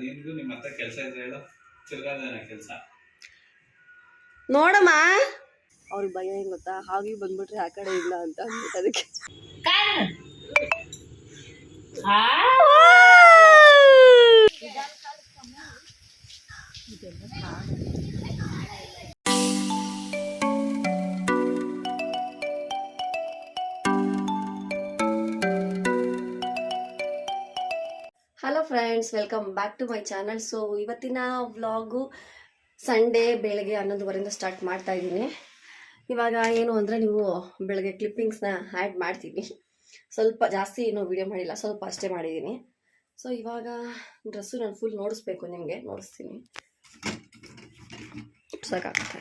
ನಿನ್ಗೂ ನಿಮ್ಮ ಹತ್ರ ಕೆಲಸ ಇದ್ರೆ ಹೇಳು. ತಿರ್ಗಾದೇನ ಕೆಲಸ. ನೋಡಮ್ಮ. ಅವ್ರಿಗೆ ಭಯ ಏನ್ ಗೊತ್ತಾ? ಹಾಗೆ ಬಂದ್ಬಿಟ್ರೆ ಆ ಕಡೆ ಇಲ್ಲ ಅಂತ ಅಂದ್ಬಿಟ್ಟು ಅದಕ್ಕೆ. Hello friends welcome back to my channel so ಇವತ್ತಿನ ವ್ಲಾಗು ಸಂಡೇ ಬೆಳಗ್ಗೆ ಹನ್ನೊಂದುವರೆಯಿಂದ ಸ್ಟಾರ್ಟ್ ಮಾಡ್ತಾ ಇದ್ದೀನಿ. ಇವಾಗ ಏನು ಅಂದರೆ ನೀವು ಬೆಳಗ್ಗೆ ಕ್ಲಿಪ್ಪಿಂಗ್ಸ್ನ ಆ್ಯಡ್ ಮಾಡ್ತೀನಿ. ಸ್ವಲ್ಪ ಜಾಸ್ತಿ ಏನು ವೀಡಿಯೋ ಮಾಡಿಲ್ಲ, ಸ್ವಲ್ಪ ಅಷ್ಟೇ ಮಾಡಿದ್ದೀನಿ. ಸೊ ಇವಾಗ ಡ್ರೆಸ್ಸು ನಾನು ಫುಲ್ ನೋಡಿಸ್ಬೇಕು ನಿಮಗೆ. ನೋಡಿಸ್ತೀನಿ. ಸಾಕಾಗುತ್ತೆ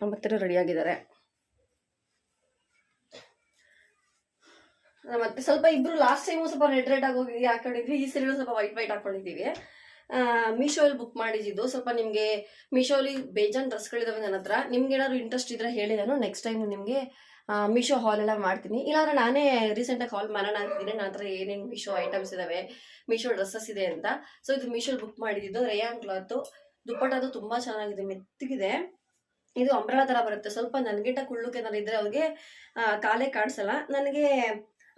ನಮ್ಮ ಹತ್ತಿರ ರೆಡಿಯಾಗಿದ್ದಾರೆ ಮತ್ತೆ ಸ್ವಲ್ಪ ಇಬ್ರು ಲಾಸ್ಟ್ ಟೈಮು ಸ್ವಲ್ಪ ರೆಡ್ ರೆಡ್ ಆಗಿ ಹೋಗಿ ಹಾಕೊಂಡಿದ್ವಿ, ಈ ಸರಿ ಸ್ವಲ್ಪ ವೈಟ್ ವೈಟ್ ಹಾಕೊಂಡಿದ್ದೀವಿ. ಮೀಶೋಲ್ಲಿ ಬುಕ್ ಮಾಡಿದ್ದು, ಸ್ವಲ್ಪ ನಿಮಗೆ ಮೀಶೋಲಿ ಬೇಜಾನ್ ಡ್ರೆಸ್ಗಳಿದಾವೆ ನನ್ನ ಹತ್ರ. ನಿಮ್ಗೆ ಏನಾದ್ರು ಇಂಟ್ರೆಸ್ಟ್ ಇದ್ರೆ ಹೇಳಿ, ನಾನು ನೆಕ್ಸ್ಟ್ ಟೈಮ್ ನಿಮಗೆ ಮೀಶೋ ಹಾಲ್ ಎಲ್ಲ ಮಾಡ್ತೀನಿ. ಇಲ್ಲಾಂದ್ರೆ ನಾನೇ ರೀಸೆಂಟಾಗಿ ಹಾಲ್ ಮಾಡೋಣ ಅಂತಿದ್ದೀನಿ. ನನ್ನ ಹತ್ರ ಏನೇನು ಮೀಶೋ ಐಟಮ್ಸ್ ಇದಾವೆ ಮೀಶೋ ಡ್ರೆಸ್ಸಸ್ ಇದೆ ಅಂತ. ಸೊ ಇದು ಮೀಶೋಲಿ ಬುಕ್ ಮಾಡಿದ್ದು ರೇಯಾನ್ ಕ್ಲಾತು ದುಪ್ಪಟ್ಟದು ತುಂಬ ಚೆನ್ನಾಗಿದೆ, ಮೆತ್ತಗಿದೆ. ಇದು ಅಂಬ್ರಳ ಥರ ಬರುತ್ತೆ. ಸ್ವಲ್ಪ ನನಗಿಂತ ಕುಳ್ಳುಕೆ ಏನಾದ್ರು ಇದ್ದರೆ ಅವ್ರಿಗೆ ಕಾಲೇ ಕಾಣಿಸಲ್ಲ. ನನಗೆ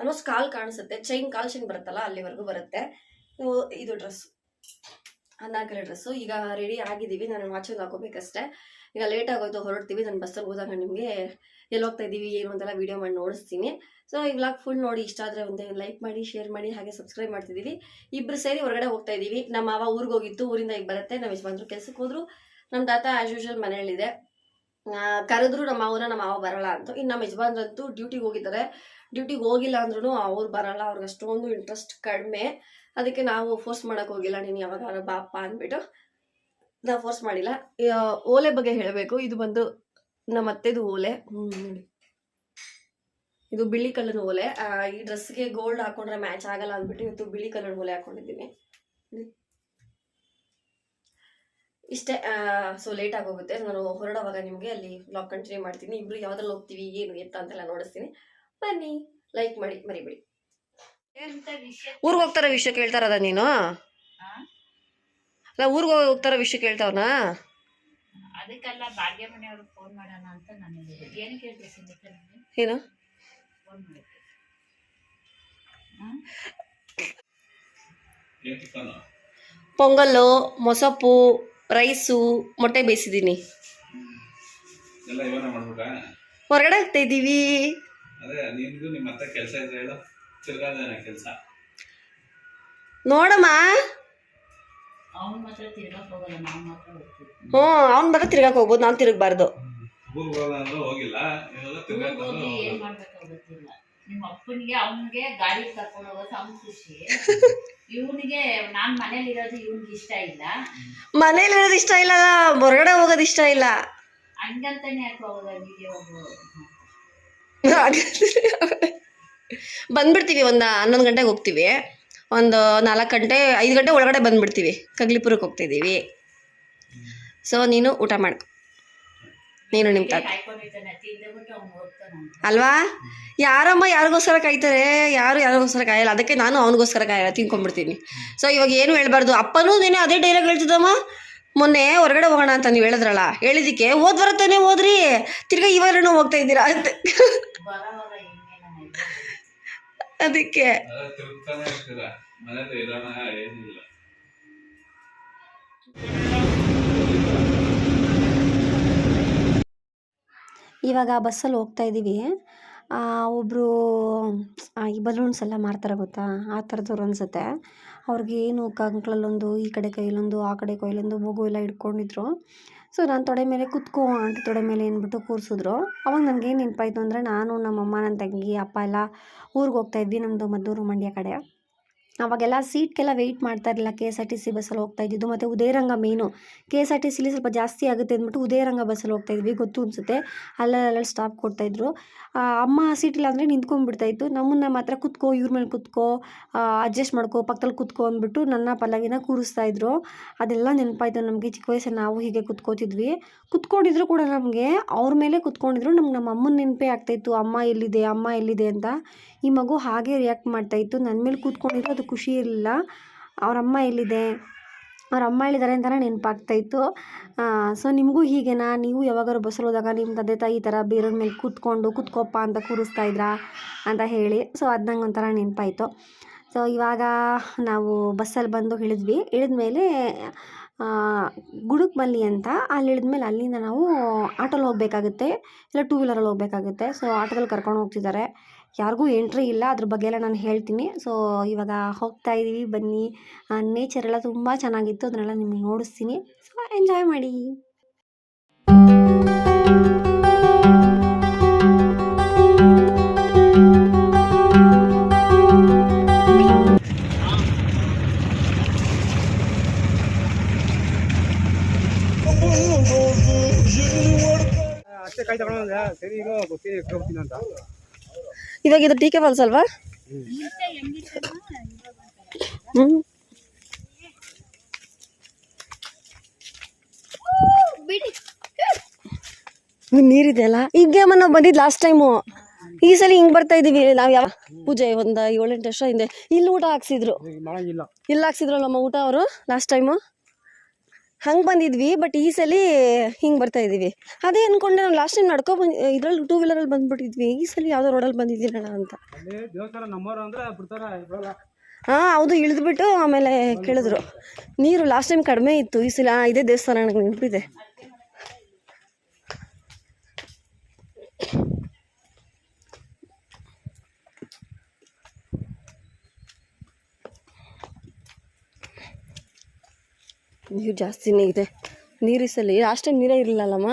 ಆಲ್ಮೋಸ್ಟ್ ಕಾಲ್ ಕಾಣಿಸುತ್ತೆ. ಚೈನ್ ಕಾಲ್ ಚೈನ್ ಬರುತ್ತಲ್ಲ, ಅಲ್ಲಿವರೆಗೂ ಬರುತ್ತೆ. ಇದು ಡ್ರೆಸ್ ಅನಾರ್ಕಲಿ ಡ್ರೆಸ್ಸು ಈಗ ರೆಡಿ ಆಗಿದ್ದೀವಿ. ನಾನು ವಾಚಿಂಗ್ ಹಾಕೋಬೇಕಷ್ಟೇ ಈಗ ಲೇಟ್ ಆಗೋಯ್ತು, ಹೊರಡ್ತೀವಿ. ನಾನು ಬಸ್ಸಲ್ಲಿ ಹೋದಾಗ ನಿಮಗೆ ಎಲ್ಲಿ ಹೋಗ್ತಾ ಇದ್ದೀವಿ, ಏನು ಅಂತೆಲ್ಲ ವೀಡಿಯೋ ಮಾಡಿ ನೋಡಿಸ್ತೀನಿ. ಸೊ ಈ ವ್ಲಾಗ್ ಫುಲ್ ನೋಡಿ, ಇಷ್ಟ ಆದರೆ ಒಂದು ಲೈಕ್ ಮಾಡಿ ಶೇರ್ ಮಾಡಿ, ಹಾಗೆ ಸಬ್ಸ್ಕ್ರೈಬ್ ಮಾಡ್ತಿದ್ದೀವಿ. ಇಬ್ಬರು ಸೇರಿ ಹೊರಗಡೆ ಹೋಗ್ತಾ ಇದ್ದೀವಿ. ನಮ್ಮ ಮಾವ ಊರಿಗೆ ಹೋಗಿತ್ತು. ಊರಿಂದ ಈಗ ಬರುತ್ತೆ. ನಮ್ಮ ಯಜಮಾನ್ರು ಕೆಲಸಕ್ಕೆ ಹೋದ್ರು. ನಮ್ಮ ತಾತ ಆ್ಯಸ್ ಯೂಶುವಲ್ ಮನೆಯಲ್ಲಿದೆ. ಕರೆದ್ರು ನಮ್ಮ ಅವನ ನಮ್ಮ ಮಾವ ಬರಲ್ಲ ಅಂತ. ಇನ್ನು ನಮ್ಮ ಯಜಮಾನ್ರಂತೂ ಡ್ಯೂಟಿಗೆ ಹೋಗಿದ್ದಾರೆ. ಡ್ಯೂಟಿಗೆ ಹೋಗಿಲ್ಲ ಅಂದ್ರೂ ಅವ್ರು ಬರಲ್ಲ. ಅವ್ರಿಗೆ ಅಷ್ಟೊಂದು ಇಂಟ್ರೆಸ್ಟ್ ಕಡಿಮೆ. ಅದಕ್ಕೆ ನಾವು ಫೋರ್ಸ್ ಮಾಡೋಕೆ ಹೋಗಿಲ್ಲ. ನೀನು ಯಾವಾಗ ಬಾಪ್ಪ ಅಂದ್ಬಿಟ್ಟು. ನಾವು ಫೋರ್ಸ್ ಮಾಡಿಲ್ಲ. ಓಲೆ ಬಗ್ಗೆ ಹೇಳಬೇಕು. ಇದು ಬಂದು ನಮ್ಮ ಅತ್ತೆದು ಓಲೆ. ಇದು ಬಿಳಿ ಕಲರ್ ಓಲೆ. ಈ ಡ್ರೆಸ್ಗೆ ಗೋಲ್ಡ್ ಹಾಕೊಂಡ್ರೆ ಮ್ಯಾಚ್ ಆಗಲ್ಲ ಅಂದ್ಬಿಟ್ಟು ಇವತ್ತು ಬಿಳಿ ಕಲರ್ ಓಲೆ ಹಾಕೊಂಡಿದ್ದೀನಿ. ಇಷ್ಟೇ ಸೊ ಲೇಟ್ ಆಗೋಗುತ್ತೆ. ನಾನು ಹೊರಡುವಾಗ ನಿಮಗೆ ಅಲ್ಲಿ ಬ್ಲಾಗ್ ಕಂಟಿನ್ಯೂ ಮಾಡ್ತೀನಿ. ಇಬ್ರು ಯಾವ್ದ್ರಲ್ಲಿ ಹೋಗ್ತೀವಿ ಏನು ಎತ್ತ ಅಂತೆಲ್ಲ ನೋಡಿಸ್ತೀನಿ. ಬನ್ನಿ ಲೈಕ್ ಮಾಡಿ ಮರಿಬೇಡಿ. ಊರಿಗೆ ಹೋಗ್ತಾರ ವಿಷಯ ಕೇಳ್ತಾರದ ನೀನು? ಅಲ್ಲ ಊರಿಗೆ ಹೋಗ್ತಾರ ವಿಷಯ ಕೇಳ್ತಾವನ? ಅದಕ್ಕೆಲ್ಲ ಭಾಗ್ಯಮಣಿಯವ್ರಿಗೆ ಫೋನ್ ಮಾಡೋಣ ಅಂತ ನಾನು ಏನು ಏನು? ಫೋನ್ ಮಾಡಿದ್ದೆ. ಪೊಂಗಲ್ಲು ಮೊಸಪ್ಪು ರೈಸು ಮೊಟ್ಟೆ ಬೇಯಿಸಿದ್ದೀನಿ ಹೊರಗಡೆ ಹೋಗ್ತಾ ಇದ್ದೀವಿ. ನೋಡಮ್ಮ. ಅವ್ನು ಮಾತ್ರ ತಿರ್ಗಕ್ಕೆ ಹೋಗಲ್ಲ ನಾವು ಮಾತ್ರ ಹೋಗ್ತೀವಿ ಹ್ಞೂ ಅವ್ನು ಮಾತ್ರ ತಿರ್ಗಾಕ್ ಹೋಗ್ಬೋದು ನಾನು ತಿರುಗಬಾರ್ದು. ನಿಮ್ಮ ಅಪ್ಪನಿಗೆ ಅವನಿಗೆ ಗಾಡಿ ಕರ್ಕೊಂಡು ಹೋಗೋದು ಅವ್ನ ಖುಷಿ. ಇವನಿಗೆ ನಾನ್ ಮನೇಲಿ ಇರೋದು ಇವನ್ಗೆ ಇಷ್ಟ ಇಲ್ಲ. ಮನೇಲಿ ಇರೋದು ಇಷ್ಟ ಇಲ್ಲ ಹೊರಗಡೆ ಹೋಗೋದು ಇಷ್ಟ ಇಲ್ಲ. ಹಂಗಂತಾನೆ ಯಾಕೆ ಹೋಗೋದು ಬಂದ್ಬಿಡ್ತೀವಿ ಒಂದು ಹನ್ನೊಂದು ಗಂಟೆಗೆ ಹೋಗ್ತೀವಿ. ಒಂದು ನಾಲ್ಕು ಗಂಟೆ ಐದು ಗಂಟೆ ಒಳಗಡೆ ಬಂದ್ಬಿಡ್ತೀವಿ. ಕಗ್ಲಿಪುರಕ್ಕೆ ಹೋಗ್ತಿದ್ದೀವಿ ಸೊ ನೀನು ಊಟ ಮಾಡ್ಕೊ ನೀನು ನಿಮ್ಮ ತಾತ. ಕಾಯ್ಕೊಂಡಿರ್ತಾನೆ ತಿಂದ್ಬಿಟ್ಟು ಅವ್ನು ಹೋಗ್ತಾನೆ ಅಲ್ವಾ? ಯಾರಮ್ಮ ಯಾರಿಗೋಸ್ಕರ ಕಾಯ್ತಾರೆ? ಯಾರು ಯಾರಿಗೋಸ್ಕರ ಕಾಯಲ್ಲ? ಅದಕ್ಕೆ ನಾನು ಅವನಿಗೋಸ್ಕರ ಕಾಯಲ್ಲ, ತಿನ್ಕೊಂಡ್ಬಿಡ್ತೀನಿ. ಸೊ ಇವಾಗ ಏನು ಹೇಳ್ಬಾರ್ದು? ಅಪ್ಪನೂ ನೀನು ಅದೇ ಡೈಲಾಗ್ ಹೇಳ್ತಿದ್ದಮ್ಮ? ಮೊನ್ನೆ ಹೊರಗಡೆ ಹೋಗೋಣ ಅಂತ ನೀವು ಹೇಳಿದ್ರಲ್ಲ ಹೇಳಿದಕ್ಕೆ ಓದ್ ಬರತ್ತಾನೆ ಹೋದ್ರಿ? ತಿರ್ಗಾ ಇವಾಗ ಹೋಗ್ತಾ ಇದ್ದೀರಾ ಅಂತ. ಅದಕ್ಕೆ. ಇವಾಗ ಬಸ್ಸಲ್ಲಿ ಹೋಗ್ತಾ ಇದ್ದೀವಿ ಒಬ್ಬರು ಈ ಬಲೂನ್ಸ್ ಎಲ್ಲ ಮಾರ್ತಾರೆ ಗೊತ್ತಾ? ಆ ಥರದವ್ರು ಅನಿಸುತ್ತೆ. ಅವ್ರಿಗೆ ಏನು ಕಂಕ್ಳಲ್ಲೊಂದು, ಈ ಕಡೆ ಕೈಲೊಂದು, ಆ ಕಡೆ ಕೈಲೊಂದು ಮಗು ಎಲ್ಲ ಇಟ್ಕೊಂಡಿದ್ರು ಸೊ ನಾನು ತೊಡೆ ಮೇಲೆ ಕುತ್ಕೋ, ಆಂಟಿ ತೊಡೆ ಮೇಲೆ ಏನ್ಬಿಟ್ಟು ಕೂರಿಸಿದ್ರು. ಅವಾಗ ನನಗೆ ಏನು ನೆನಪಾಯಿತು ಅಂದರೆ ನಾನು, ನಮ್ಮಮ್ಮ ನನ್ನ ತಂಗಿ, ಅಪ್ಪ ಎಲ್ಲ ಊರಿಗೆ ಹೋಗ್ತಾ ಇದ್ವಿ ನಮ್ಮದು ಮದ್ದೂರು ಮಂಡ್ಯ ಕಡೆ. ಅವಾಗೆಲ್ಲ ಸೀಟ್ಗೆಲ್ಲ ವೆಯ್ಟ್ ಮಾಡ್ತಾ ಇರಲಿಲ್ಲ. K S R T C ಬಸ್ಸಲ್ಲಿ ಹೋಗ್ತಾ ಇದ್ದಿದ್ದು. ಮತ್ತು ಉದಯರಂಗ main K S R T ಸಿಲಿ ಸ್ವಲ್ಪ ಜಾಸ್ತಿ ಆಗುತ್ತೆ ಅಂದ್ಬಿಟ್ಟು ಉದಯರಂಗ ಬಸ್ಸಲ್ಲಿ ಹೋಗ್ತಾ ಇದ್ವಿ. ಗೊತ್ತು ಅನಿಸುತ್ತೆ. ಅಲ್ಲಲ್ಲಿ ಸ್ಟಾಪ್ ಕೊಡ್ತಾಯಿದ್ರು ಆ, ಅಮ್ಮ ಸೀಟಿಲ್ಲ ಅಂದರೆ ನಿಂತ್ಕೊಂಡ್ಬಿಡ್ತಾಯಿತ್ತು. ನಮ್ಮನ್ನ ಮಾತ್ರ ಕುತ್ಕೋ ಇವ್ರ ಮೇಲೆ ಕುತ್ಕೋ ಅಡ್ಜಸ್ಟ್ ಮಾಡ್ಕೋ ಪಕ್ಕದಲ್ಲಿ ಕುತ್ಕೋ ಅಂದ್ಬಿಟ್ಟು ನನ್ನ ಪಲ್ಲವಿನ ಕೂರಿಸ್ತಾ ಇದ್ರು. ಅದೆಲ್ಲ ನೆನಪಾಯ್ತು ನಮಗೆ. ಚಿಕ್ಕ ವಯಸ್ಸಲ್ಲಿ ನಾವು ಹೀಗೆ ಕುತ್ಕೋತಿದ್ವಿ. ಕುತ್ಕೊಂಡಿದ್ರು ಕೂಡ ನಮಗೆ. ಅವ್ರ ಮೇಲೆ ಕುತ್ಕೊಂಡಿದ್ರು. ನಮ್ಗೆ ನಮ್ಮ ಅಮ್ಮನ ನೆನಪೇ ಆಗ್ತಾಯಿತ್ತು ಅಮ್ಮ ಎಲ್ಲಿದೆ? ಅಮ್ಮ ಎಲ್ಲಿದೆ? ಅಂತ. ಈ ಮಗು ಹಾಗೆ ರಿಯಾಕ್ಟ್ ಮಾಡ್ತಾಯಿತ್ತು ನನ್ನ ಮೇಲೆ ಕೂತ್ಕೊಂಡಿದ್ರು. ಅದು ಖುಷಿ ಇರಲಿಲ್ಲ. ಅವ್ರ ಅಮ್ಮ ಎಲ್ಲಿದೆ ಅವ್ರ ಅಮ್ಮ ಹೇಳಿದ್ದಾರೆ ಅಂತಲೇ ನೆನಪಾಗ್ತಾಯಿತ್ತು ಸೊ ನಿಮಗೂ ಹೀಗೆನಾ? ನೀವು ಯಾವಾಗಾದ್ರು ಬಸ್ಸಲ್ಲಿ ಹೋದಾಗ ನಿಮ್ಮ ತಂದೆ ತಾಯಿ ಈ ಥರ ಬೇರೆಯವ್ರ ಮೇಲೆ ಕೂತ್ಕೊಂಡು, ಕೂತ್ಕೋಪ್ಪ ಅಂತ ಕೂರಿಸ್ತಾ ಇದ್ರಾ? ಅಂತ ಹೇಳಿ. ಸೊ ಅದು ಒಂಥರ ನೆನಪಾಯಿತು. ಸೊ ಇವಾಗ ನಾವು ಬಸ್ಸಲ್ಲಿ ಬಂದು ಇಳಿದ್ವಿ ಇಳಿದ್ಮೇಲೆ ಗುಡುಕ್ಮಲ್ಲಿ ಅಂತ ಅಲ್ಲಿ ಇಳಿದ್ಮೇಲೆ ಅಲ್ಲಿಂದ ನಾವು ಆಟೋಲ್ಲಿ ಹೋಗಬೇಕಾಗುತ್ತೆ. ಇಲ್ಲ ಟೂ ವೀಲರಲ್ಲಿ ಹೋಗಬೇಕಾಗುತ್ತೆ. ಸೊ ಆಟೋದಲ್ಲಿ ಕರ್ಕೊಂಡು ಹೋಗ್ತಿದ್ದಾರೆ. ಯಾರಿಗೂ ಎಂಟ್ರಿ ಇಲ್ಲ ಅದ್ರ ಬಗ್ಗೆ ಎಲ್ಲ ನಾನು ಹೇಳ್ತೀನಿ ಸೊ ಇವಾಗ ಹೋಗ್ತಾ ಇದ್ದೀವಿ ಬನ್ನಿ ನೇಚರ್ ಎಲ್ಲ ತುಂಬ ಚೆನ್ನಾಗಿತ್ತು ಅದನ್ನೆಲ್ಲ ನಿಮಗೆ ನೋಡಿಸ್ತೀನಿ ಸೊ ಎಂಜಾಯ್ ಮಾಡಿ ಅಷ್ಟೇ ಕೈ ಸರಿ ಈಗ ಗೊತ್ತಿ ಹೋಗ್ತೀನಿ ಅಂತ ಇವಾಗ ಇದು ಟೀಕೆ ಕೆ ಫಾಲ್ಸ್ ಅಲ್ವಾ? ಹ್ಞೂ ನೀರಿದೆ ಅಲ್ಲ? ಈಗ ನಾವು ಬಂದಿದ್ದು ಲಾಸ್ಟ್ ಟೈಮು ಈ ಸಲ ಹಿಂಗ್ ಬರ್ತಾ ಇದೀವಿ. ನಾವು ಯಾವ ಪೂಜೆ ಒಂದು ಏಳೆಂಟು ವರ್ಷ ಹಿಂದೆ. ಇಲ್ಲಿ ಊಟ ಹಾಕ್ಸಿದ್ರು. ಇಲ್ಲಿ. ಹಾಕ್ಸಿದ್ರು ನಮ್ಮ ಊಟ ಅವರು ಲಾಸ್ಟ್ ಟೈಮು ಹಂಗೆ ಬಂದಿದ್ವಿ ಬಟ್ ಈ ಸಲ ಹಿಂಗೆ ಬರ್ತಾ ಇದ್ದೀವಿ. ಅದೇ ಅಂದ್ಕೊಂಡೆ ನಾವು ಲಾಸ್ಟ್ ಟೈಮ್ ನಡ್ಕೊ ಬಂದು ಇದ್ರಲ್ಲಿ ಟೂ ವೀಲರಲ್ಲಿ ಬಂದ್ಬಿಟ್ಟಿದ್ವಿ. ಈ ಸಲ ಯಾವುದೋ ರೋಡಲ್ಲಿ ಬಂದಿದ್ದೀರಣ ಅಂತ. ಹಾಂ ಹೌದು ಇಳಿದ್ಬಿಟ್ಟು ಆಮೇಲೆ ಕೇಳಿದ್ರು. ನೀರು ಲಾಸ್ಟ್ ಟೈಮ್ ಕಡಿಮೆ ಇತ್ತು ಈ ಸಲ ಇದೇ ದೇವಸ್ಥಾನ ನನಗೆ ನೆನಪಿದೆ. ನೀರು ಜಾಸ್ತಿನೇ ಇದೆ. ನೀರು ಅಷ್ಟೇ ನೀರೇ ಇರಲಿಲ್ಲಲ್ಲಮ್ಮ?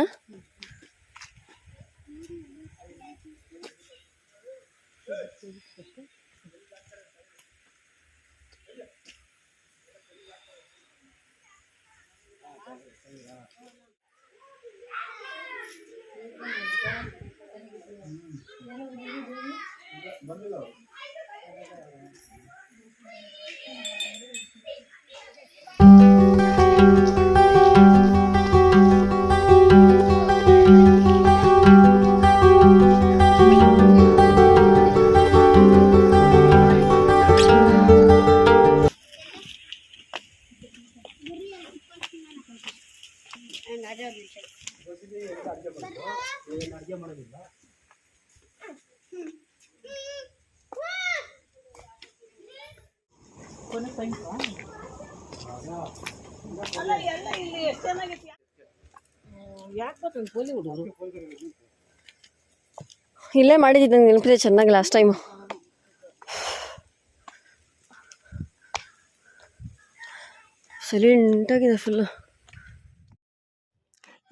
ಇಲ್ಲೇ ಮಾಡಿದ್ದೆ ನೆನಪಿದೆ ಚೆನ್ನಾಗಿ ಲಾಸ್ಟ್ ಟೈಮು ಸೈಲೆಂಟಾಗಿದೆ ಫುಲ್ಲು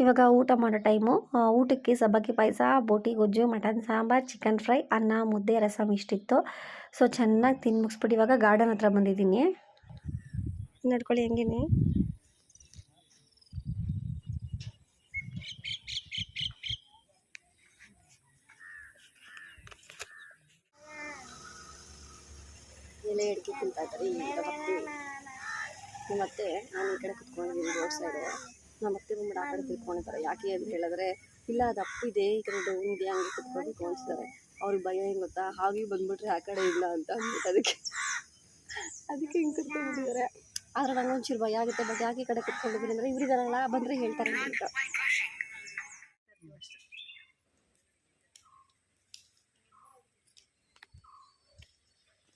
ಇವಾಗ ಊಟ ಮಾಡೋ ಟೈಮು ಊಟಕ್ಕೆ ಸಬ್ಬಕ್ಕಿ ಪಾಯಸ, ಬೋಟಿ, ಗೊಜ್ಜು, ಮಟನ್ ಸಾಂಬಾರು ಚಿಕನ್ ಫ್ರೈ ಅನ್ನ, ಮುದ್ದೆ ರಸಮ್ ಇಷ್ಟಿತ್ತು. ಸೊ ಚೆನ್ನಾಗಿ ತಿಂದು ಮುಗಿಸ್ಬಿಟ್ಟು ಇವಾಗ ಗಾರ್ಡನ್ ಹತ್ರ ಬಂದಿದ್ದೀನಿ. ನಡ್ಕೊಳ್ಳಿ ಹೆಂಗೇನೆ ಎಲೆ ಹಿಡ್ಕಿ ತಿಂತಾ ಇದ್ದಾರೆ ಈಗ ಮತ್ತೆ ಮತ್ತೆ ನಾನು ಈ ಕಡೆ ಕುತ್ಕೊಂಡಿದ್ದೀನಿ ರೋಡ್ ಸೈಡ್ ನಮ್ಮ ಅತ್ತೆ ಬಂದ್ಬಿಟ್ಟು ಆ ಕಡೆ ತಿಳ್ಕೊಂಡಿದ್ದಾರೆ ಯಾಕೆ ಅಂತ ಹೇಳಿದ್ರೆ ಇಲ್ಲ, ಅದು ಅಪ್ಪಿದೆ ಈ ಕಡೆ ಡೌನ್ ಹಂಗೆ ಕುತ್ಕೊಂಡು ಕೋಣಿಸ್ತಾರೆ ಅವ್ರಿಗೆ ಭಯ ಏನು ಗೊತ್ತಾ? ಹಾಗೆ ಬಂದ್ಬಿಟ್ರೆ ಆ ಕಡೆ ಇಲ್ಲ ಅಂತ ಅಂದ್ಬಿಟ್ಟು ಅದಕ್ಕೆ ಅದಕ್ಕೆ ಹಿಂಗೆ ಕುತ್ಕೊಂಡಿದ್ದಾರೆ. ಆದ್ರೆ ಒಂಚೂರು ಭಯ ಆಗುತ್ತೆ ಬಟ್ ಯಾಕೆ ಈ ಕಡೆ ಕುತ್ಕೊಂಡಿದ್ದೀನಿ ಅಂದರೆ, ಇವ್ರಿದಾರಲ್ಲ, ಬಂದರೆ ಹೇಳ್ತಾರೆ ಅಂತ.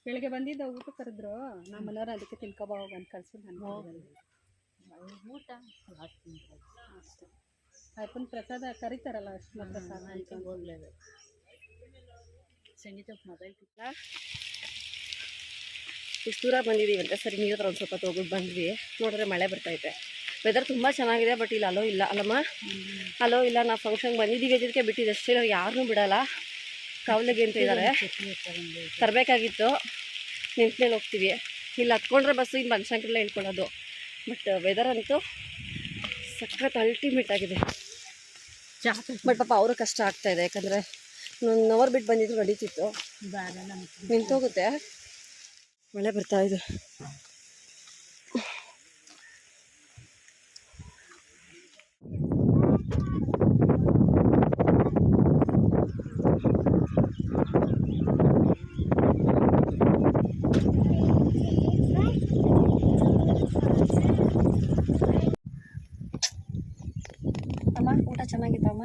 ಬೆಳಿಗ್ಗೆ ಬಂದಿದ್ದ ಊಟ ಕರೆದ್ರು. ನಮ್ಮ ಮನೆಯವ್ರು ಅದಕ್ಕೆ ತಿನ್ಕೊಬ ಹೋಗ ಅಂತ ಕಳ್ಸಿ ನಾನು ಊಟ? ಅಷ್ಟೇ. ಅಪ್ಪನ ಪ್ರಸಾದ ಕರೀತಾರಲ್ಲ ಅಷ್ಟು ಮಾತ್ರ ಸಾಕು ಅಂತ. ಹೋಗ್ಲೇಬೇಕು. ಸಂಗೀತ ಮೊಬೈಲ್ ಇಷ್ಟು ದೂರ ಬಂದಿದ್ದೀವಿ ಅಂತ ಸರಿ ನೀರು ಹತ್ರ ಒಂದು ಸ್ವಲ್ಪ ಹೋಗ್ಬಿಟ್ಟು ಬಂದ್ವಿ. ನೋಡಿದ್ರೆ ಮಳೆ ಬರ್ತೈತೆ ವೆದರ್ ತುಂಬ ಚೆನ್ನಾಗಿದೆ ಬಟ್ ಇಲ್ಲಿ ಅಲೋ ಇಲ್ಲ ಅಲ್ಲಮ್ಮ. ಅಲೋ ಇಲ್ಲ ನಾವು ಫಂಕ್ಷನ್ಗೆ ಬಂದಿದ್ದೀವಿ ಅದಕ್ಕೆ ಬಿಟ್ಟಿದ್ದು ಅಷ್ಟೇ ನಾವು ಯಾರನ್ನೂ ಬಿಡಲ್ಲ. ಕಾವಲಿಗೆ ಅಂತ ಇದ್ದಾರೆ ತರಬೇಕಾಗಿತ್ತು. ನಿಂತ ಮೇಲೆ ಹೋಗ್ತೀವಿ. ಇಲ್ಲಿ ಹತ್ಕೊಂಡ್ರೆ ಬಸ್ಸು ಇನ್ನು ಬನಶಂಕರಲ್ಲೇ ಇಳ್ಕೊಳ್ಳೋದು. ಬಟ್ ವೆದರ್ ಅಂತೂ ಸಖತ್ ಅಲ್ಟಿಮೇಟ್ ಆಗಿದೆ. ಬಟ್ ಪಾಪ ಅವರು ಕಷ್ಟ ಆಗ್ತಾ ಇದೆ. ಯಾಕಂದರೆ ಒಂದು ಅವರ್ ಬಿಟ್ಟು ಬಂದಿದ್ರು ನಡೀತಿತ್ತು. ನಿಂತೋಗುತ್ತೆ. ಮಳೆ ಬರ್ತಾ ಇದೆ ಅಮ್ಮ ಊಟ ಚೆನ್ನಾಗಿತ್ತಮ್ಮ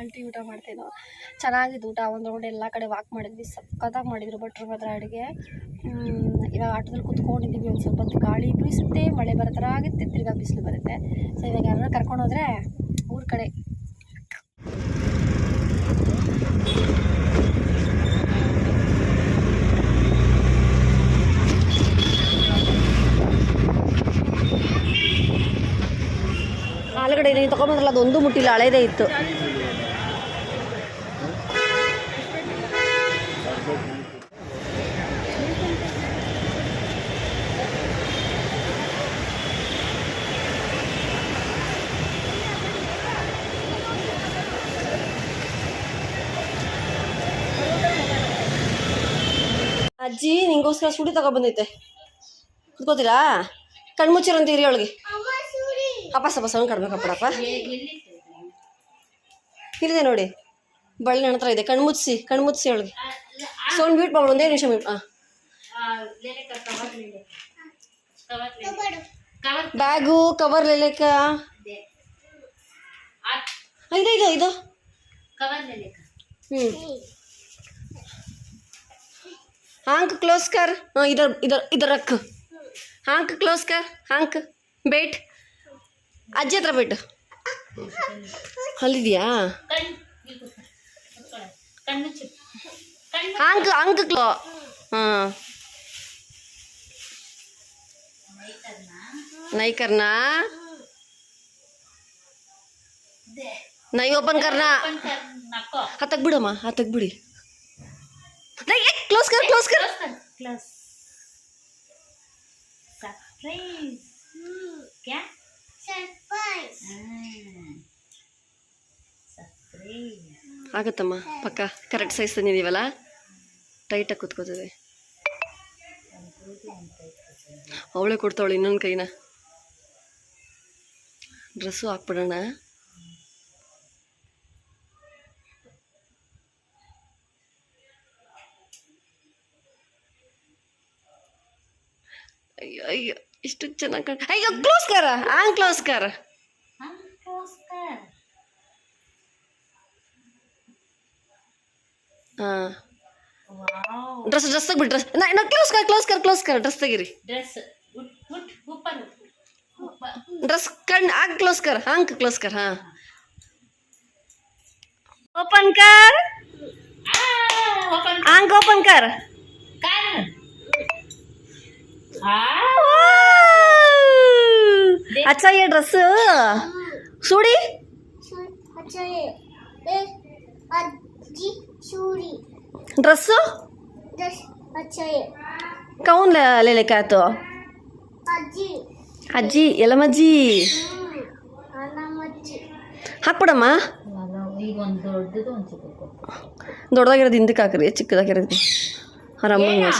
ಆಂಟಿ ಊಟ ಮಾಡ್ತಿದ್ದೋ ಚೆನ್ನಾಗಿತ್ತು ಊಟ. ಒಂದು ರೌಂಡ್ ಎಲ್ಲ ಕಡೆ ವಾಕ್ ಮಾಡಿದ್ವಿ. ಸಖತ್ತಾಗಿ ಮಾಡಿದ್ರು ಭಟ್ರು ಮಾತ್ರ ಅಡುಗೆ. ಇವಾಗ ಆಟೋದಲ್ಲಿ ಕುತ್ಕೊಂಡಿದ್ದೀವಿ ಒಂದು ಸ್ವಲ್ಪ ಹೊತ್ತು. ಗಾಳಿ ಬೀಸುತ್ತೆ, ಮಳೆ ಬರೋ ಥರ ಆಗುತ್ತೆ, ತಿರ್ಗಾ ಬಿಸಿಲು ಬರುತ್ತೆ. ಸೊ ಇವಾಗ ಯಾರನ್ನ ಕರ್ಕೊಂಡು ಹೋದ್ರೆ ಊರ ಕಡೆ. ಆಲೂಗಡ್ಡೆ ನೀವು ತೊಗೊಂಬಂದ್ರಲ್ಲ ಅದೊಂದು ಮುಟ್ಟಿಲ್ಲ, ಹಳೇದೇ ಇತ್ತು. ಅಜ್ಜಿ ನಿಂಗೋಸ್ಕರ ಸುಡಿ ತಗೊಬಂದೈತೆ ಕುತ್ಕೋತೀರಾ? ಕಣ್ಮುಚ್ಚಿರಂತೀರಿ ಅವಳಿಗೆ. ಅಪ್ಪ ಸ್ವಲ್ಪ ಸೌಂಡ್ ಕಡ್ಬೇಕಪ್ಪಡಪ್ಪ ಇಲ್ಲಿದೆ ನೋಡಿ. ಬಳ್ಳಿ ಹತ್ರ ಇದೆ. ಕಣ್ಮುಚ್ಚಿಸಿ ಕಣ್ಮುಚ್ಚಿಸಿ ಅವಳಿಗೆ. ಸೌಂಡ್ ಮ್ಯೂಟ್ ಮಾಡ್ಬೋದು ಒಂದೇ ನಿಮಿಷ ಮ್ಯೂಟ್ ಹಾಂ ಬ್ಯಾಗು ಕವರ್ ಲೇಲೇಕ. ಇದು ಇದು ಇದು. ಹ್ಞೂ आंख क्लोज कर हाँ इधर इधर इधर रख आंख क्लोज कर आंख बैठ ಅಜ್ಜಿ ಹತ್ರ ಬಿಟ್ಟು ಅಲ್ಲಿದೆಯಾ ಕಣ್ ಇಲ್ಲಿ ಕೂತ್ಕೊ. ಕೂತ್ಕೊಳ್ಳೆ. ಕಣ್ ಮುಚ್ಚು ಕಣ್ ಮುಚ್ಚು. ಅಂಕ್ ಅಂಕ್ ಕ್ಲೋ ಹಾಂ नहीं करना नहीं ओपन करना ಓಪನ್ ಕರ್ ನಕ್ಕೋ हाथ तक बिड़ो माँ हाथ तक बिड़ी नहीं क्लोज कर क्लोज कर क्लास सरप्राइज क्या सरप्राइज सरप्राइज ಆಗತ್ತಮ್ಮ ಪಕ್ಕ ಕರೆಕ್ಟ್ ಸೈಜ್ ತಂದಿದ್ದೀವಲ್ಲ ಟೈಟಾಗಿ ಕೂತ್ಕೋತದೆ ಅವಳೇ ಕೊಡ್ತಾವಳು ಇನ್ನೊಂದು ಕೈನ ಡ್ರೆಸ್ಸು ಹಾಕ್ಬಿಡೋಣ ಅಯ್ಯೋ ಅಯ್ಯೋ ಇಷ್ಟು ಚೆನ್ನಾಗಿ ಕಾಣ ಅಯ್ಯೋ ಕ್ಲೋಸ್ ಕರ ಆಂಗ್ ಕ್ಲೋಸ್ ಕರ ಹಾಂ ಡ್ರೆಸ್ ಡ್ರೆಸ್ ತೆಗ್ಬಿಟ್ಟು ಡ್ರೆಸ್ ನಾ ಕ್ಲೋಸ್ ಕರ್ ಕ್ಲೋಸ್ ಕರ್ ಕ್ಲೋಸ್ ಕರ್ ಡ್ರೆಸ್ ತೆಗಿರಿ ಡ್ರೆಸ್ ಡ್ರೆಸ್ ಕಣ್ಣು ಆಂಗ್ ಕ್ಲೋಸ್ ಕರ್ ಆಂಗ್ ಕ್ಲೋಸ್ ಕರ್ ಹಾಂ ಓಪನ್ ಕರ್ ಆಂಗ್ ಓಪನ್ ಕರ್ अच्छा ये ड्रेस सूड़ी अच्छा ये ए अजी चूड़ी ड्रेस दस अच्छा ये कौन ले ले लेके आया तो अजी ಅಜ್ಜಿ ಎಲಮಜ್ಜಿ ಅನಮಜ್ಜಿ ಹಾಕ್ಬಿಡಮ್ಮ ಈಗ ಒಂದು ದೊಡ್ಡದು ಒಂದು ಚಿಕ್ಕದು ದೊಡ್ಡದಾಗಿರೋದು ಹಿಂದಕ್ಕೆ ಹಾಕ್ರಿ ಚಿಕ್ಕದಾಗಿರೋದು ಅವ್ರ ಅಮ್ಮಂಗೆ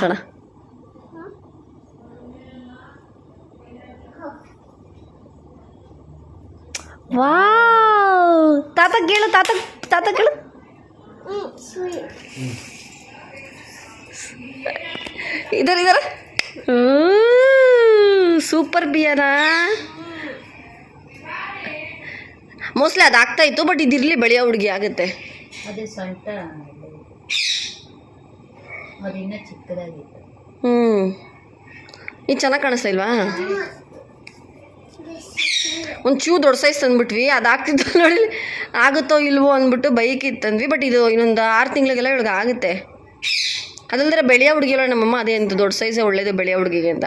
ವಾವ್. ತಾತ ಕೇಳು ತಾತ ತಾತ ಕೇಳು. ಇದರ ಇದರ. ಸೂಪರ್ ಬಿಯರಾ. ಮೋಸ್ಟ್ಲಿ ಅದಾಗ್ತಾ ಇತ್ತು ಬಟ್ ಇದಿರಲಿ ಬೆಳೆಯೋ ಹುಡುಗಿ ಆಗುತ್ತೆ. ಅದೇ ಹ್ಞೂ ಇದು ಚೆನ್ನಾಗಿ ಕಾಣಿಸ್ತಾ ಇಲ್ವಾ? ಒಂದು ಚೂ ದೊಡ್ಡ ಸೈಜ್ ತಂದ್ಬಿಟ್ವಿ. ಅದು ಆಗ್ತಿತ್ತು ನೋಡಿ. ಆಗುತ್ತೋ ಇಲ್ವೋ ಅಂದ್ಬಿಟ್ಟು ಬೈಕ್ ತಂದ್ವಿ. ಬಟ್ ಇದು ಇನ್ನೊಂದು ಆರು ತಿಂಗಳಿಗೆಲ್ಲ ಇವಾಗ ಆಗುತ್ತೆ. ಅದಲ್ದ್ರೆ ಬೆಳೆಯ ಹುಡುಗಿಲ್ಲ ನಮ್ಮಮ್ಮ ಅದೇ ಅಂತ ದೊಡ್ಡ ಸೈಜೇ ಒಳ್ಳೇದು ಬೆಳೆಯ ಹುಡುಗಿಗೆ ಅಂತ.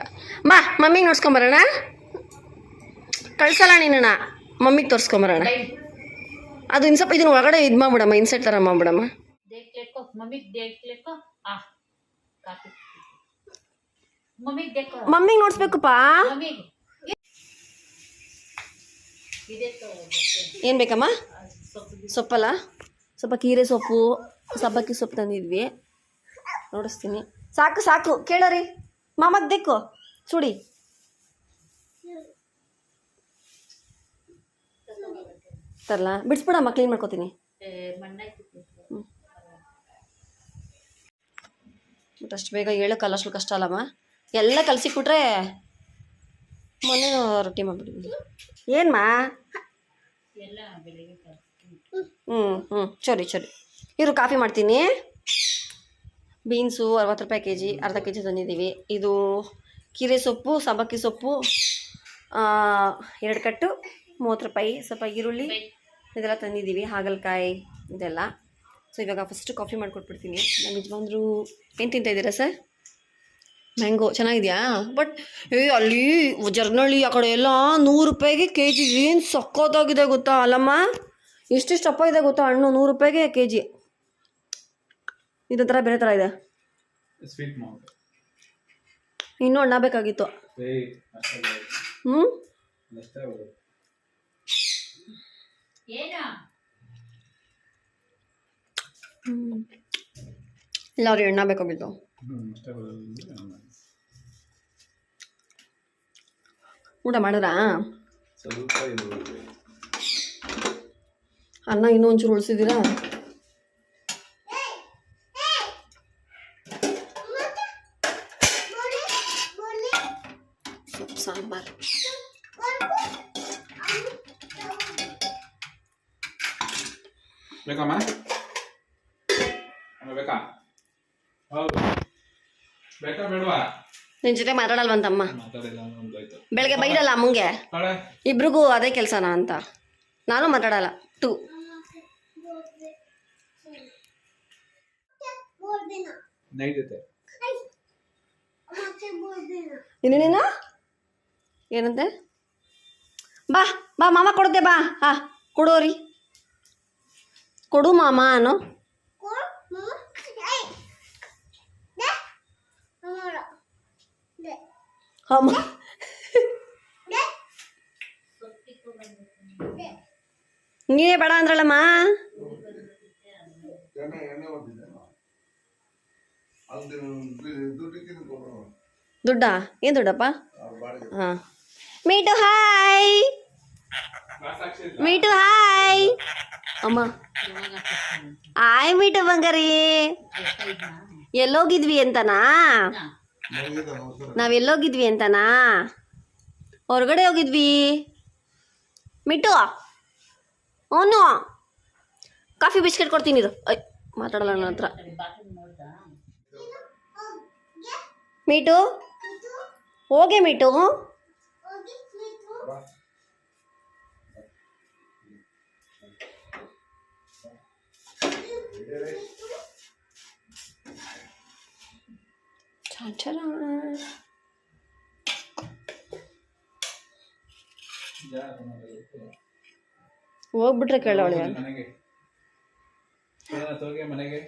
ಬಾ ಮಮ್ಮಿಗೆ ನೋಡ್ಸ್ಕೊಂಬರೋಣ ಕಳ್ಸಲ್ಲ ನೀನಣ್ಣ ಮಮ್ಮಿಗೆ ತೋರಿಸ್ಕೊಂಬರೋಣ ಅದು ಇನ್ನು ಸ್ವಲ್ಪ ಇದನ್ನ ಒಳಗಡೆ ಇದು ಮಾಡ್ಬಿಡಮ್ಮ ಇನ್ಸೆಟ್ ಥರ ಮಾಡ್ಬಿಡಮ್ಮ. ಮಮ್ಮಿಗೆ ಬೇಕು ಮಮ್ಮಿಗೆ ನೋಡ್ಸ್ಬೇಕಪ್ಪ. ಏನು ಬೇಕಮ್ಮ? ಸೊಪ್ಪು ಸೊಪ್ಪಲ್ಲ? ಸ್ವಲ್ಪ ಕೀರೆ ಸೊಪ್ಪು, ಸಬ್ಬಕ್ಕಿ ಸೊಪ್ಪು ತಂದಿದ್ವಿ. ನೋಡಿಸ್ತೀನಿ. ಸಾಕು ಸಾಕು. ಕೇಳರಿ. ಮಾಮಗ್ ಬೇಕು. ಸುಡಿ. ತರಲ್ಲ ಬಿಡಿಸ್ಬಿಡಮ್ಮ ಕ್ಲೀನ್ ಮಾಡ್ಕೋತೀನಿ. ಬಟ್ ಅಷ್ಟು ಬೇಗ ಹೇಳೋಕ್ಕಲ್ಲ ಅಷ್ಟು ಕಷ್ಟ ಅಲ್ಲಮ್ಮ. ಎಲ್ಲ ಕಲಸಿಕ್ಬಿಟ್ರೆ ಮೊನ್ನೆ ರೊಟ್ಟಿ ಮಾಡಿಬಿಟ್ಟಿದ್ವಿ ಏನ್ಮಾ? ಹ್ಞೂ ಹ್ಞೂ ಸರಿ ಸರಿ. ಇರು ಕಾಫಿ ಮಾಡ್ತೀನಿ. ಬೀನ್ಸು ಅರವತ್ತು ರೂಪಾಯಿ ಕೆ ಜಿ ಅರ್ಧ ಕೆ ಜಿ ತಂದಿದ್ದೀವಿ. ಇದು ಕೀರೆ ಸೊಪ್ಪು ಸಬ್ಬಕ್ಕಿ ಸೊಪ್ಪು ಎರಡು ಕಟ್ಟು ಮೂವತ್ತು ರೂಪಾಯಿ. ಸ್ವಲ್ಪ ಈರುಳ್ಳಿ ಇದೆಲ್ಲ ತಂದಿದ್ದೀವಿ ಹಾಗಲಕಾಯಿ ಇದೆಲ್ಲ. ಸೊ ಇವಾಗ ಫಸ್ಟು ಕಾಫಿ ಮಾಡಿಕೊಟ್ಬಿಡ್ತೀನಿ. ನಮ್ಮ ಯಜಮಾನ್ರು ಏನು ತಿಂತಾಯಿದ್ದೀರಾ ಸರ್ ಮ್ಯಾಂಗೋ ಚೆನ್ನಾಗಿದೆಯಾ? ಬಟ್ ಏ ಅಲ್ಲಿ ಜರ್ನಳ್ಳಿ ಆ ಕಡೆ ಎಲ್ಲ ನೂರು ರೂಪಾಯಿಗೆ ಕೆ ಜಿ ಏನು ಸಕ್ಕತ್ತಾಗಿದೆ ಗೊತ್ತಾ ಅಲ್ಲಮ್ಮ? ಎಷ್ಟೆಷ್ಟು ಅಪ್ಪ ಇದೆ ಗೊತ್ತಾ ಹಣ್ಣು? ನೂರು ರೂಪಾಯಿಗೆ ಕೆ ಜಿ ಇದೊಂಥರ ಬೇರೆ ಥರ ಇದೆ. ಇನ್ನೂ ಅಣ್ಣ ಬೇಕಾಗಿತ್ತು. ಹ್ಞೂ. ಹ್ಞೂ ಇಲ್ಲ ಅವ್ರಿಗೆ ಅಣ್ಣ ಬೇಕಾಗಿತ್ತು ಹ್ಮ್ ಅಷ್ಟೇ ಬರೋದು ಅಂದ್ರೆ ಹಂಗೆ. ಊಟ ಮಾಡಿದ್ರಾ ಅನ್ನ ಇನ್ನೂ ಒಂಚೂರು ಉಳಿಸಿದ್ದೀರಾ ಸೊಪ್ಪು ಸಾಂಬಾರು ಬೇಕಮ್ಮ ಅಮ್ಮ ಬೇಕಾ ಹೌದು ಬೇಕಾ ಬೇಡವಾ ಜೊತೆ ಮಾತಾಡಲ್ವಂತಮ್ಮ ಬೆಳಗ್ಗೆ ಬೈದಲ್ಲ ಅಮ್ಮಂಗೆ? ಇಬ್ರಿಗೂ ಅದೇ ಕೆಲಸನಾ ಅಂತ. ನಾನು ಮಾತಾಡಲ್ಲ ಟು ಇನ್ನೇನೇನ ಏನಂತೆ? ಬಾ ಬಾ ಮಾಮ ಕೊಡುತ್ತೆ ಬಾ. ಹಾ ಕೊಡೋರಿ ಕೊಡು ಮಾಮ ಅನ್ನೋ. ಅಮ್ಮ ನೀವೇ ಬೇಡ ಅಂದ್ರಲ್ಲಮ್ಮ ದುಡ್ಡಾ ಏನು ದುಡ್ಡಪ್ಪ ಹಾಂ ಮೀಟು ಹಾಯ್ ಮೀಟು ಹಾಯ್ ಅಮ್ಮ ಹಾಯ್ ಮೀಟು ಬಂಗಾರಿ ಎಲ್ಲೋಗಿದ್ವಿ ಅಂತನಾ ನಾವ್ ಎಲ್ಲೋಗಿದ್ವಿ ಅಂತನಾ? ಹೊರಗಡೆ ಹೋಗಿದ್ವಿ. ಮಿಟ್ಟು, ಅವನು ಕಾಫಿ ಬಿಸ್ಕೆಟ್ ಕೊಡ್ತೀನಿ ಇದು ಅಯ್ ಮಾತಾಡಲ್ಲ ನನ್ನ ಹತ್ರ. ಮೀಟು ಹೋಗೆ ಮೀಟು ಚಾಚರ. ಹೋಗ್ಬಿಟ್ರೆ ಕೇಳೋಳಿ ಹೋಗಿ ಮನೆಗೆ.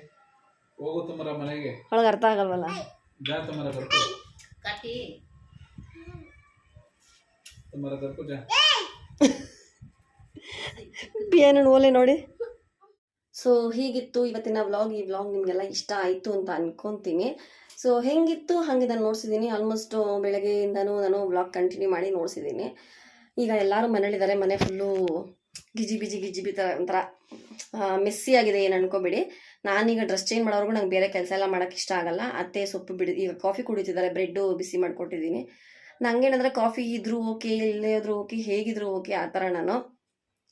ಹೋಗು ತುಮರ ಮನೆಗೆ. ಅವಳಿಗೆ ಅರ್ಥ ಆಗಲ್ವಲ್ಲ? ಜಾ ತುಮರ ಬರ್ಕು. ಕಟ್ಟಿ. ತುಮರ ಬರ್ಕು ಜಾ. ಏನು ಓಲೆ ನೋಡಿ. ಸೊ ಹೀಗಿತ್ತು ಇವತ್ತಿನ ವ್ಲಾಗ್ ಈ ವ್ಲಾಗ್ ನಿಮಗೆಲ್ಲ ಇಷ್ಟ ಆಯಿತು ಅಂತ ಅನ್ಕೊತೀನಿ. ಸೊ ಹೆಂಗಿತ್ತು? ಹಾಗೆ ನಾನು ನೋಡ್ಸಿದ್ದೀನಿ ಆಲ್ಮೋಸ್ಟ್ ಬೆಳಗ್ಗೆಯಿಂದನೂ ನಾನು ಬ್ಲಾಗ್ ಕಂಟಿನ್ಯೂ ಮಾಡಿ ನೋಡ್ಸಿದ್ದೀನಿ ಈಗ ಎಲ್ಲರೂ ಮನೇಲಿದ್ದಾರೆ ಮನೆ ಫುಲ್ಲು ಗಿಜಿ ಬಿಜಿ, ಗಿಜಿ ಬಿ ಥರ ಒಂಥರ ಮೆಸ್ಸಿ ಆಗಿದೆ ಏನು ಅನ್ಕೋಬೇಡಿ. ನಾನೀಗ ಡ್ರೆಸ್ ಚೇಂಜ್ ಮಾಡೋರ್ಗು ನಂಗೆ ಬೇರೆ ಕೆಲಸ ಎಲ್ಲ ಮಾಡೋಕ್ಕೆ ಇಷ್ಟ ಆಗಲ್ಲ. ಅತ್ತೆ ಸೊಪ್ಪು ಬಿಡಿ, ಈಗ ಕಾಫಿ ಕುಡಿತಿದ್ದಾರೆ ಬ್ರೆಡ್ಡು ಬಿಸಿ ಮಾಡಿಕೊಟ್ಟಿದ್ದೀನಿ ನಂಗೇನಂದರೆ ಕಾಫಿ ಇದ್ರೂ ಓಕೆ ಇಲ್ಲೇ ಇದ್ರೂ ಓಕೆ ಹೇಗಿದ್ರು ಓಕೆ ಆ ಥರ ನಾನು.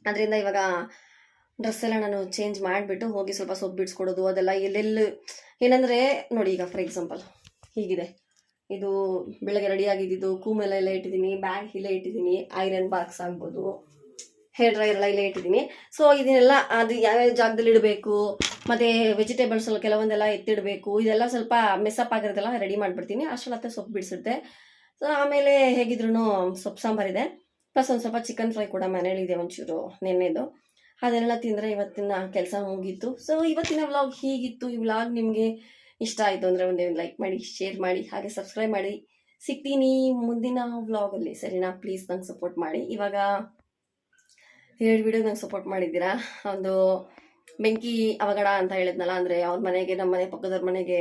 ಅದರಿಂದ ಇವಾಗ ಡ್ರೆಸ್ ಎಲ್ಲ ನಾನು ಚೇಂಜ್ ಮಾಡಿಬಿಟ್ಟು ಹೋಗಿ ಸ್ವಲ್ಪ ಸೊಪ್ಪು ಬಿಡಿಸ್ಕೊಡೋದು ಅದೆಲ್ಲ ಎಲ್ಲೆಲ್ಲಿ, ಏನಂದರೆ ನೋಡಿ ಈಗ ಫಾರ್ ಎಕ್ಸಾಂಪಲ್ ಹೀಗಿದೆ. ಇದು ಬೆಳಗ್ಗೆ ರೆಡಿ ಆಗಿದ್ದು ಕೂಮೆಲ್ಲ ಎಲ್ಲ ಇಟ್ಟಿದ್ದೀನಿ ಬ್ಯಾಗ್ ಇಲ್ಲೇ ಇಟ್ಟಿದ್ದೀನಿ ಐರನ್ ಬಾಕ್ಸ್ ಆಗ್ಬೋದು ಹೇರ್ ಡ್ರೈಯರ್ ಎಲ್ಲ ಇಲ್ಲೇ ಇಟ್ಟಿದ್ದೀನಿ. ಸೊ ಇದನ್ನೆಲ್ಲ ಅದು ಯಾವ್ಯಾವ ಜಾಗದಲ್ಲಿ ಇಡಬೇಕು, ಮತ್ತು ವೆಜಿಟೇಬಲ್ಸ್ ಕೆಲವೊಂದೆಲ್ಲ ಎತ್ತಿಡಬೇಕು, ಇದೆಲ್ಲ ಸ್ವಲ್ಪ ಮೆಸ್ಸಪ್ ಆಗಿರೋದೆಲ್ಲ ರೆಡಿ ಮಾಡಿಬಿಡ್ತೀನಿ. ಅಷ್ಟರಲ್ಲತ್ತೆ ಸೊಪ್ಪು ಬಿಡಿಸುತ್ತೆ ಸೊ ಆಮೇಲೆ ಹೇಗಿದ್ರು ಸೊಪ್ಪು ಸಾಂಬಾರಿದೆ. ಪ್ಲಸ್ ಒಂದು ಸ್ವಲ್ಪ ಚಿಕನ್ ಫ್ರೈ ಕೂಡ ಮನೇಲಿದೆ ಒಂಚೂರು, ನೆನ್ನೆದು. ಅದನ್ನೆಲ್ಲ ತಿಂದರೆ ಇವತ್ತಿನ ಕೆಲಸ ಮುಗೀತು. ಸೊ ಇವತ್ತಿನ ವ್ಲಾಗ್ ಹೀಗಿತ್ತು. ಈ ವ್ಲಾಗ್ ನಿಮಗೆ ಇಷ್ಟ ಆಯಿತು ಅಂದರೆ ಒಂದೇ ಒಂದು ಲೈಕ್ ಮಾಡಿ ಶೇರ್ ಮಾಡಿ, ಹಾಗೆ ಸಬ್ಸ್ಕ್ರೈಬ್ ಮಾಡಿ. ಸಿಗ್ತೀನಿ ಮುಂದಿನ ವ್ಲಾಗಲ್ಲಿ ಸರಿನಾ? ಪ್ಲೀಸ್ ನಂಗೆ ಸಪೋರ್ಟ್ ಮಾಡಿ. ಇವಾಗ ಎರಡು ವಿಡಿಯೋ ನಂಗೆ ಸಪೋರ್ಟ್ ಮಾಡಿದ್ದೀರಾ? ಒಂದು ಬೆಂಕಿ ಅವಘಡ ಅಂತ ಹೇಳಿದ್ನಲ್ಲ, ಅಂದರೆ ಅವ್ರ ಮನೆಗೆ ನಮ್ಮ ಮನೆ ಪಕ್ಕದವ್ರ ಮನೆಗೆ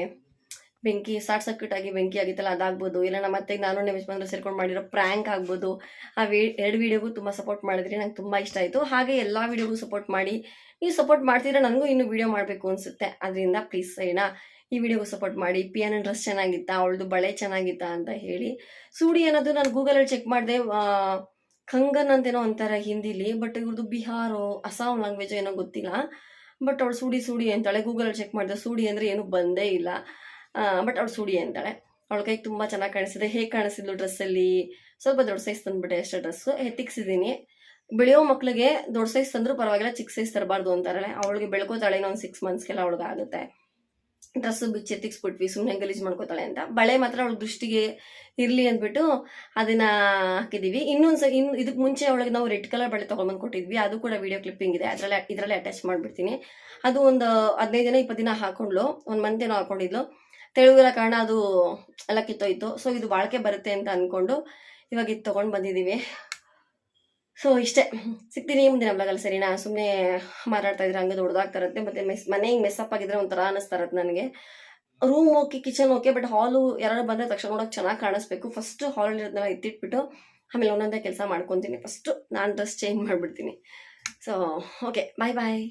ಬೆಂಕಿ, ಶಾರ್ಟ್ ಸರ್ಕ್ಯೂಟ್ ಆಗಿ ಬೆಂಕಿ ಆಗಿತ್ತಲ್ಲ, ಅದಾಗ್ಬೋದು. ಇಲ್ಲ, ನಮ್ಮ ಮತ್ತೆ ನಾನು ನಿಮ್ಮ ಯಜಮಾನ ಸೇರ್ಕೊಂಡು ಮಾಡಿರೋ ಪ್ರ್ಯಾಂಕ್ ಆಗ್ಬೋದು. ಆ ಎರಡು ವೀಡಿಯೋಗೂ ತುಂಬ ಸಪೋರ್ಟ್ ಮಾಡಿದ್ರಿ, ನಂಗೆ ತುಂಬ ಇಷ್ಟ ಆಯಿತು. ಹಾಗೆ ಎಲ್ಲ ವೀಡಿಯೋಗೂ ಸಪೋರ್ಟ್ ಮಾಡಿ, ನೀವು ಸಪೋರ್ಟ್ ಮಾಡ್ತಿದ್ರೆ ನನಗೂ ಇನ್ನೂ ವೀಡಿಯೋ ಮಾಡಬೇಕು ಅನಿಸುತ್ತೆ. ಅದರಿಂದ ಪ್ಲೀಸ್ ಏನಾ ಈ ವಿಡಿಯೋಗೂ ಸಪೋರ್ಟ್ ಮಾಡಿ ಪಿ ಎನ್ ಡ್ರೆಸ್ ಚೆನ್ನಾಗಿತ್ತಾ? ಅವಳದು ಬಳೆ ಚೆನ್ನಾಗಿತ್ತಾ ಅಂತ ಹೇಳಿ. ಸೂಡಿ ಅನ್ನೋದು ನಾನು ಗೂಗಲಲ್ಲಿ ಚೆಕ್ ಮಾಡಿದೆ. ಕಂಗನ್ ಅಂತೇನೋ ಅಂತಾರೆ ಹಿಂದಿಲಿ ಬಟ್ ಇವ್ರದ್ದು ಬಿಹಾರೋ, ಅಸ್ಸಾಂ ಲ್ಯಾಂಗ್ವೇಜ್ ಏನೋ ಗೊತ್ತಿಲ್ಲ. ಬಟ್ ಅವಳು ಸೂಡಿ ಸೂಡಿ ಅಂತಾಳೆ ಗೂಗಲಲ್ಲಿ ಚೆಕ್ ಮಾಡಿದೆ. ಸೂಡಿ ಅಂದರೆ ಏನೂ ಬಂದೇ ಇಲ್ಲ. ಬಟ್ ಅವಳು ಸುಡಿ ಅಂತಾಳೆ. ಅವಳ ಕೈಗೆ ತುಂಬ ಚೆನ್ನಾಗಿ ಕಾಣಿಸಿದೆ ಹೇಗೆ ಕಾಣಿಸಿದ್ಲು ಡ್ರೆಸ್ಸಲ್ಲಿ ಸ್ವಲ್ಪ ದೊಡ್ಡ ಸೈಜ್ ತಂದ್ಬಿಟ್ಟೆ ಅಷ್ಟೇ ಡ್ರೆಸ್ಸು ಎತ್ತಿಕ್ಸಿದ್ದೀನಿ ಬೆಳೆಯೋ ಮಕ್ಕಳಿಗೆ ದೊಡ್ಡ ಸೈಜ್ ತಂದರೂ ಪರವಾಗಿಲ್ಲ ಚಿಕ್ಕ ಸೈಜ್ ತರಬಾರ್ದು ಅಂತಾರಲ್ಲ. ಅವಳಿಗೆ ಬೆಳ್ಕೋತಾಳೆ ಇನ್ನೊಂದು ಸಿಕ್ಸ್ ಮಂತ್ಸ್ಗೆಲ್ಲ ಅವಳಿಗೆ ಆಗುತ್ತೆ. ಡ್ರೆಸ್ಸು ಬಿಚ್ಚಿ ಎತ್ತಿಕ್ಸ್ಬಿಟ್ವಿ ಸುಮ್ಮನೆ ಗಲೀಜ್ ಮಾಡ್ಕೋತಾಳೆ ಅಂತ. ಬಳೆ ಮಾತ್ರ ಅವಳ ದೃಷ್ಟಿಗೆ ಇರಲಿ ಅಂದ್ಬಿಟ್ಟು ಅದನ್ನ ಹಾಕಿದ್ದೀವಿ ಇನ್ನೊಂದು ಸ ಇನ್ನು ಇದಕ್ಕೆ ಮುಂಚೆ ಅವಳಿಗೆ ನಾವು ರೆಡ್ ಕಲರ್ ಬಳೆ ತೊಗೊಂಡ್ಬಂದು ಕೊಟ್ಟಿದ್ವಿ. ಅದು ಕೂಡ ವಿಡಿಯೋ ಕ್ಲಿಪ್ಪಿಂಗ್ ಇದೆ. ಅದರಲ್ಲಿ, ಇದರಲ್ಲೇ ಅಟ್ಯಾಚ್ ಮಾಡಿಬಿಡ್ತೀನಿ. ಅದು ಒಂದು ಹದಿನೈದು ದಿನ, ಇಪ್ಪತ್ತು ದಿನ ಹಾಕೊಂಡ್ಲು ಒಂದು ಮಂತ್ ಏನೋ ಹಾಕೊಂಡಿದ್ಲು. ತೆಳುವಿರೋ ಕಾರಣ ಅದು ಎಲ್ಲ ಕಿತ್ತೋಯ್ತು. ಸೊ ಇದು ಬಾಳಿಕೆ ಬರುತ್ತೆ ಅಂತ ಅಂದ್ಕೊಂಡು ಇವಾಗ ಇದು ತೊಗೊಂಡು ಬಂದಿದ್ದೀವಿ ಸೊ ಇಷ್ಟೇ. ಸಿಗ್ತೀನಿ ಮುಂದಿನ ಬ್ಲಾಗಲ್ಲಿ ಸರಿನಾ? ಸುಮ್ಮನೆ ಮಾತಾಡ್ತಾ ಇದ್ರೆ ಹಂಗೆ ದೊಡ್ಡದಾಗ್ತಾರತ್ತೆ ಮತ್ತೆ ಮೆಸ್ ಮನೆ ಹಿಂಗೆ ಮೆಸ್ಸಪ್ ಆಗಿದ್ರೆ ಒಂಥರ ಅನ್ನಿಸ್ತಾ ಇರತ್ತೆ ನನಗೆ. Room okay kitchen okay but ಹಾಲು ಯಾರು ಬಂದರೆ ತಕ್ಷಣ ನೋಡೋಕೆ ಚೆನ್ನಾಗಿ ಕಾಣಿಸ್ಬೇಕು. ಫಸ್ಟ್ ಹಾಲಲ್ಲಿರೋದನ್ನೆಲ್ಲ ಎತ್ತಿಟ್ಬಿಟ್ಟು ಆಮೇಲೆ ಒಂದೊಂದೇ ಕೆಲಸ ಮಾಡ್ಕೊತೀನಿ. ಫಸ್ಟು ನಾನು ಡ್ರೆಸ್ ಚೇಂಜ್ ಮಾಡಿಬಿಡ್ತೀನಿ. So okay bye bye